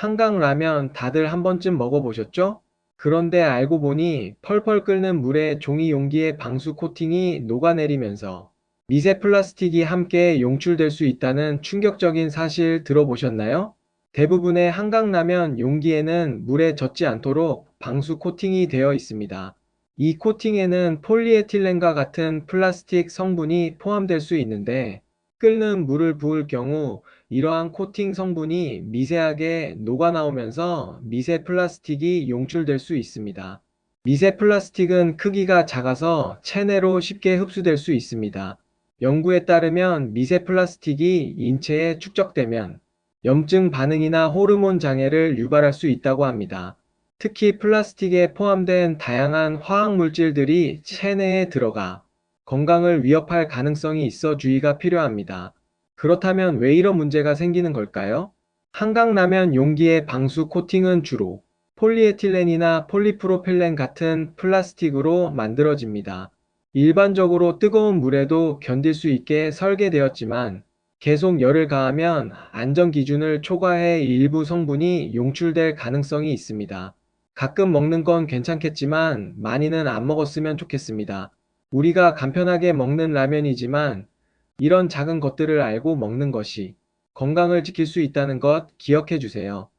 한강 라면 다들 한 번쯤 먹어보셨죠? 그런데 알고 보니 펄펄 끓는 물에 종이 용기에 방수 코팅이 녹아내리면서 미세 플라스틱이 함께 용출될 수 있다는 충격적인 사실 들어보셨나요? 대부분의 한강라면 용기에는 물에 젖지 않도록 방수 코팅이 되어 있습니다. 이 코팅에는 폴리에틸렌과 같은 플라스틱 성분이 포함될 수 있는데 끓는 물을 부을 경우 이러한 코팅 성분이 미세하게 녹아나오면서 미세 플라스틱이 용출될 수 있습니다. 미세 플라스틱은 크기가 작아서 체내로 쉽게 흡수될 수 있습니다. 연구에 따르면 미세 플라스틱이 인체에 축적되면 염증 반응이나 호르몬 장애를 유발할 수 있다고 합니다. 특히 플라스틱에 포함된 다양한 화학 물질들이 체내에 들어가 건강을 위협할 가능성이 있어 주의가 필요합니다. 그렇다면 왜 이런 문제가 생기는 걸까요? 한강라면 용기의 방수 코팅은 주로 폴리에틸렌이나 폴리프로필렌 같은 플라스틱으로 만들어집니다. 일반적으로 뜨거운 물에도 견딜 수 있게 설계되었지만 계속 열을 가하면 안전 기준을 초과해 일부 성분이 용출될 가능성이 있습니다. 가끔 먹는 건 괜찮겠지만 많이는 안 먹었으면 좋겠습니다. 우리가 간편하게 먹는 라면이지만 이런 작은 것들을 알고 먹는 것이 건강을 지킬 수 있다는 것 기억해 주세요.